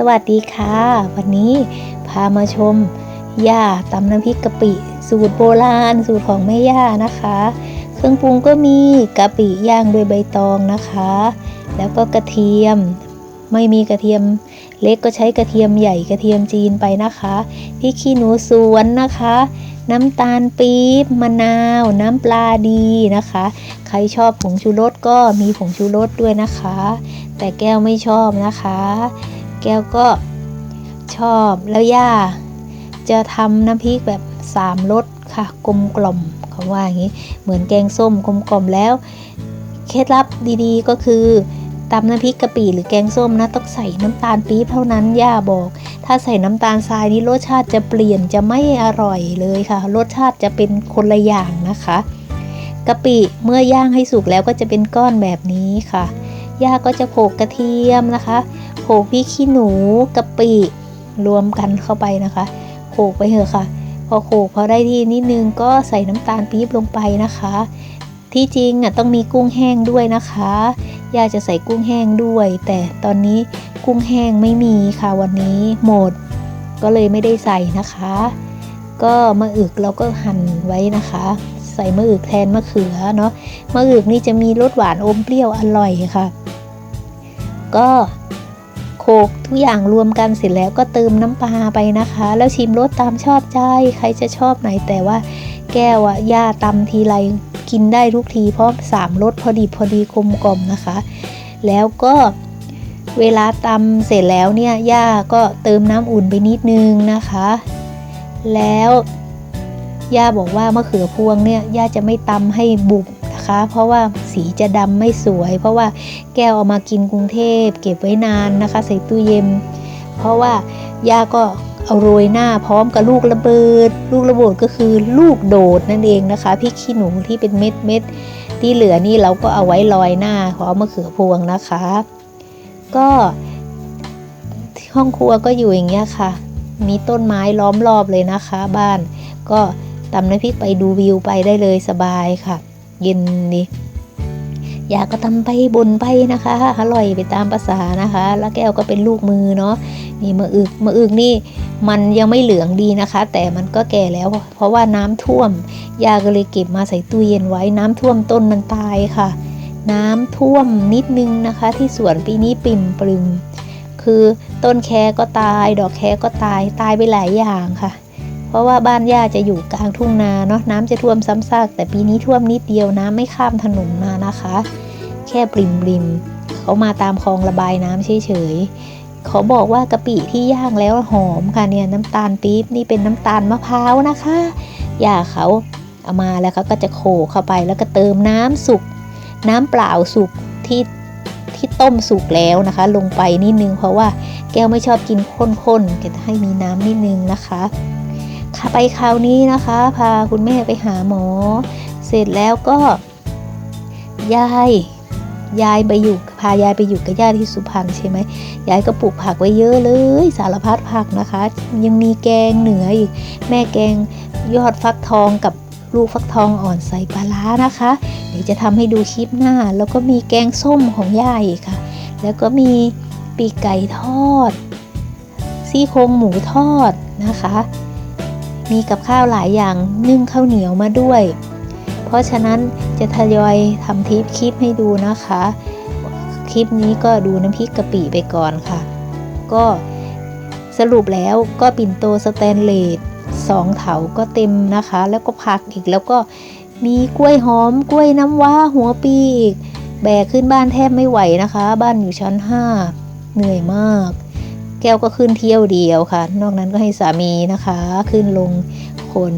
สวัสดีค่ะ วันนี้พามาชมย่าตำน้ำพริกกะปิ สูตรโบราณ สูตรของแม่ย่านะคะ เครื่องปรุงก็มีกะปิย่างด้วยใบตองนะคะ แล้วก็กระเทียมไม่มีกระเทียมเล็กก็ใช้กระเทียมใหญ่กระเทียมจีนไปนะคะพริกขี้หนูสวนนะคะ น้ำตาลปี๊บมะนาว น้ำปลาดีนะคะ ใครชอบผงชูรสก็มีผงชูรสด้วยนะคะ แต่แก้วไม่ชอบนะคะ แก้วก็ชอบแล้วย่าจะทำน้ำพริกแบบสามรสค่ะกลมกล่อมเขาว่าอย่างนี้เหมือนแกงส้มกลมกล่อมแล้ว เคล็ดลับดีๆก็คือตำน้ำพริกกะปิหรือแกงส้มนะต้องใส่น้ำตาลปี๊บเท่านั้นย่าบอก ถ้าใส่น้ำตาลทรายนี่รสชาติจะเปลี่ยนจะไม่อร่อยเลยค่ะ รสชาติจะเป็นคนละอย่างนะคะกะปิเมื่อย่างให้สุกแล้วก็จะเป็นก้อนแบบนี้ค่ะย่าก็จะโขลกกระเทียมนะคะ โขกพริกขี้หนูกะปิรวมกันเข้าไปนะคะโขกไปเถอะค่ะ พอโขกพอได้ที่นิดนึงก็ใส่น้ำตาลปี๊บลงไปนะคะ ที่จริงอะต้องมีกุ้งแห้งด้วยนะคะย่าจะใส่กุ้งแห้งด้วย แต่ตอนนี้กุ้งแห้งไม่มีค่ะวันนี้หมด ก็เลยไม่ได้ใส่นะคะ ก็มะอึกเราก็หั่นไว้นะคะ ใส่มะอึกแทนมะเขือเนาะมะอึกนี่จะมีรสหวานอมเปรี้ยวอร่อยค่ะ ก็ กทุกอย่างรวมกันเสร็จแล้วก็เติมน้ำปลาไปนะคะ แล้วชิมรสตามชอบใจใครจะชอบไหนแต่ว่าแก้วอะย่าตำทีไรกินได้ทุกทีเพราะสามรสพอดีพอดีกลมกล่อมนะคะ แล้วก็เวลาตำเสร็จแล้วเนี่ยย่าก็เติมน้ำอุ่นไปนิดนึงนะคะ แล้วย่าบอกว่ามะเขือพวงเนี่ยย่าจะไม่ตำให้บุบ นะคะ เพราะว่าสีจะดำไม่สวย เพราะว่าแก้วเอามากินกรุงเทพ เก็บไว้นานนะคะ ใส่ตู้เย็น เพราะว่าย่าก็เอาโรยหน้าพร้อมกับลูกระเบิด ลูกระเบิดก็คือลูกโดดนั่นเองนะคะพริกขี้หนูที่เป็นเม็ดเม็ดที่เหลือนี่เราก็เอาไว้ลอยหน้าพร้อมมะเขือพวงนะคะ ก็ห้องครัวก็อยู่อย่างเงี้ยค่ะ มีต้นไม้ล้อมรอบเลยนะคะ บ้าน ก็ตำน้ำพริกไปดูวิวไปได้เลยสบายค่ะ เย็นดีอยากก็ทำไปบนไปนะคะ อร่อยไปตามภาษานะคะ แล้วแก้วก็เป็นลูกมือเนาะนี่มะอึกมะอึกนี่มันยังไม่เหลืองดีนะคะ แต่มันก็แก่แล้ว เพราะว่าน้ำท่วม ยาก็เลยเก็บมาใส่ตู้เย็นไว้น้ำท่วมต้นมันตายค่ะ น้ำท่วมนิดนึงนะคะ ที่สวนปีนี้ปิ่มปริมคือต้นแคก็ตาย ดอกแคก็ตายตายไปหลายอย่างค่ะ เพราะว่าบ้านย่าจะอยู่กลางทุ่งนาเนาะน้ำจะท่วมซ้ำซาก แต่ปีนี้ท่วมนิดเดียวน้ำไม่ข้ามถนนมานะคะ แค่ปริมปริมเขามาตามคลองระบายน้ำเฉยๆเขาบอกว่ากะปิที่ย่างแล้วหอมค่ะเนี่ยน้ำตาลปี๊บนี่เป็นน้ำตาลมะพร้าวนะคะย่าเขาเอามาแล้วเขาก็จะโขกเข้าไปแล้วก็เติมน้ำสุกน้ำเปล่าสุกที่ที่ต้มสุกแล้วนะคะ ลงไปนิดนึงเพราะว่าแก้วไม่ชอบกินข้นๆก็จะให้มีน้ำนิดนึงนะคะ ไปคราวนี้นะคะ พาคุณแม่ไปหาหมอ เสร็จแล้วก็ยายยายไปอยู่พายายไปอยู่กับย่าที่สุพรรณใช่ไหมยายก็ปลูกผักไว้เยอะเลย สารพัดผักนะคะ ยังมีแกงเหนืออีกแม่แกงยอดฟักทองกับลูกฟักทองอ่อนใส่ปลาร้านะคะ เดี๋ยวจะทำให้ดูคลิปหน้า แล้วก็มีแกงส้มของย่าอีกค่ะ แล้วก็มีปีกไก่ทอดซี่โครงหมูทอดนะคะ มีกับข้าวหลายอย่างนึ่งข้าวเหนียวมาด้วย เพราะฉะนั้นจะทยอยทำทิปคลิปให้ดูนะคะ คลิปนี้ก็ดูน้ำพริกกะปิไปก่อนค่ะ ก็สรุปแล้วก็ปิ่นโตสแตนเลสสองเถาก็เต็มนะคะ แล้วก็ผักอีกแล้วก็มีกล้วยหอมกล้วยน้ำว้าหัวปีอีก แบกขึ้นบ้านแทบไม่ไหวนะคะ บ้านอยู่ชั้น 5 เหนื่อยมาก แก้วก็ขึ้นเที่ยวเดียวค่ะ นอกนั้นก็ให้สามีนะคะ ขึ้นลงขน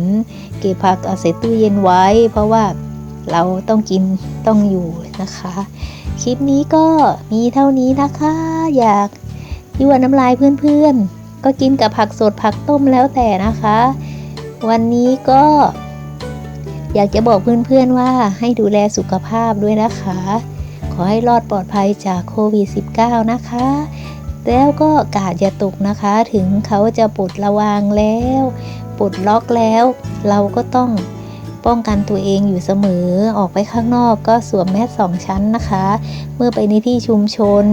เก็บผักเอาใส่ตู้เย็นไว้ เพราะว่าเราต้องกินต้องอยู่นะคะ คลิปนี้ก็มีเท่านี้นะคะ อยากยั่วน้ำลายเพื่อนๆ ก็กินกับผักสดผักต้มแล้วแต่นะคะ วันนี้ก็อยากจะบอกเพื่อนๆว่าให้ดูแลสุขภาพด้วยนะคะ ขอให้รอดปลอดภัยจากโควิด -19 นะคะ แล้วก็กาดอย่าตกนะคะ ถึงเขาจะปลดระวางแล้วปลดล็อกแล้ว เราก็ต้องป้องกันตัวเองอยู่เสมอออกไปข้างนอกก็สวมแมสสองชั้นนะคะ เมื่อไปในที่ชุมชน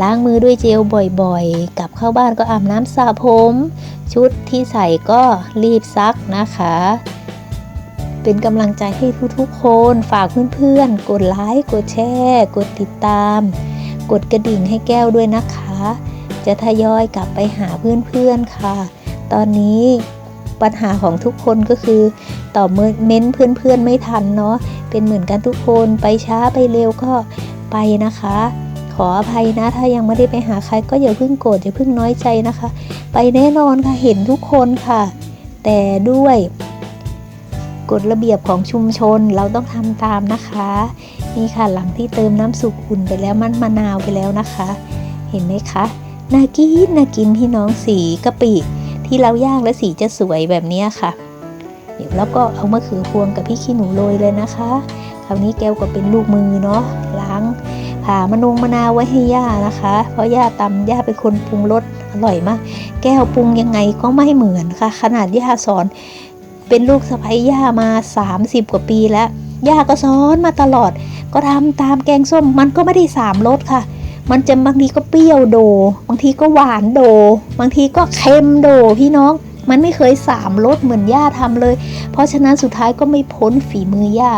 ล้างมือด้วยเจลบ่อยๆ กลับเข้าบ้านก็อาบน้ำสระผม ชุดที่ใส่ก็รีบซักนะคะ เป็นกำลังใจให้ทุกๆคนฝากเพื่อนๆ กดไลค์กดแชร์ กดติดตาม กดกระดิ่งให้แก้วด้วยนะคะ จะทยอยกลับไปหาเพื่อนๆค่ะ ตอนนี้ปัญหาของทุกคนก็คือตอบเม้นเพื่อนๆไม่ทันเนาะเป็นเหมือนกันทุกคนไปช้าไปเร็วก็ไปนะคะ ขออภัยนะ ถ้ายังไม่ได้ไปหาใครก็อย่าเพิ่งโกรธอย่าเพิ่งน้อยใจนะคะ ไปแน่นอนค่ะเห็นทุกคนค่ะ แต่ด้วยกฎระเบียบของชุมชนเราต้องทำตามนะคะ นี่ค่ะหลังที่เติมน้ำสุกอุ่นไปแล้วมันมะนาวไปแล้วนะคะ เห็นไหมคะน่ากินน่ากินพี่น้องสีกะปิที่เราย่างแล้วสีจะสวยแบบนี้ค่ะ เดี๋ยวแล้วก็เอามะเขือพวงกับพี่ขี้หนูโรยเลยนะคะ คราวนี้แก้วก็เป็นลูกมือเนาะล้างผ่ามะนงมะนาวไว้ให้ย่านะคะ เพราะย่าตำย่าเป็นคนปรุงรสอร่อยมาก แก้วปรุงยังไงก็ไม่เหมือนค่ะ ขนาดย่าสอน เป็นลูกสะใภ้ย่ามา 30 กว่าปีแล้วย่าก็สอนมาตลอด ก็ทำตามแกงส้มมันก็ไม่ได้สามรสค่ะ มันจะบางทีก็เปรี้ยวโด บางทีก็หวานโด บางทีก็เค็มโดพี่น้องมันไม่เคยสามรสเหมือนย่าทำเลย เพราะฉะนั้นสุดท้ายก็ไม่พ้นฝีมือย่า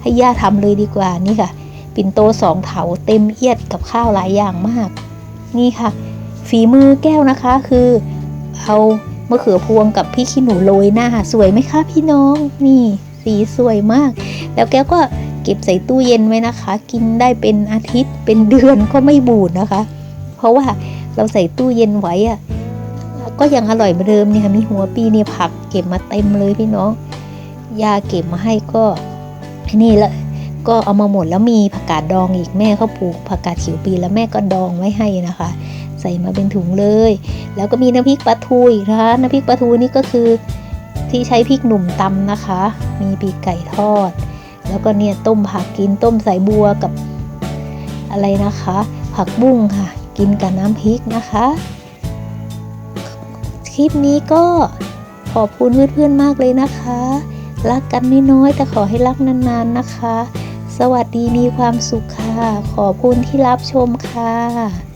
ให้ย่าทำเลยดีกว่านี่ค่ะ ปิ่นโตสองเถาเต็มเอียดกับข้าวหลายอย่างมาก นี่ค่ะ ฝีมือแก้วนะคะคือเอามะเขือพวงกับพี่ขี้หนูโรยหน้า สวยไหมคะพี่น้อง นี่ สีสวยมาก แล้วแก้วก็ เก็บใส่ตู้เย็นไว้นะคะ กินได้เป็นอาทิตย์เป็นเดือนก็ไม่บูดนะคะ เพราะว่าเราใส่ตู้เย็นไว้อะก็ยังอร่อยเหมือนเดิมเนี่ยมีหัวปีเนี่ยผักเก็บมาเต็มเลยพี่น้องยาเก็บมาให้ก็นี่ละก็เอามาหมดแล้วมีผักกาดดองอีกแม่เขาปลูกผักกาดเขียวปีแล้วแม่ก็ดองไว้ให้นะคะ ใส่มาเป็นถุงเลย แล้วก็มีน้ำพริกปลาทูอีกนะคะน้ำพริกปลาทูนี่ก็คือที่ใช้พริกหนุ่มตำนะคะ มีปีกไก่ทอด แล้วก็เนี่ยต้มผักกินต้มสายบัวกับอะไรนะคะ ผักบุ้งค่ะ กินกับน้ำพริกนะคะ คลิปนี้ก็ขอบคุณเพื่อนๆมากเลยนะคะ รักกันน้อยๆแต่ขอให้รักนานๆนะคะ สวัสดีมีความสุขค่ะ ขอบคุณที่รับชมค่ะ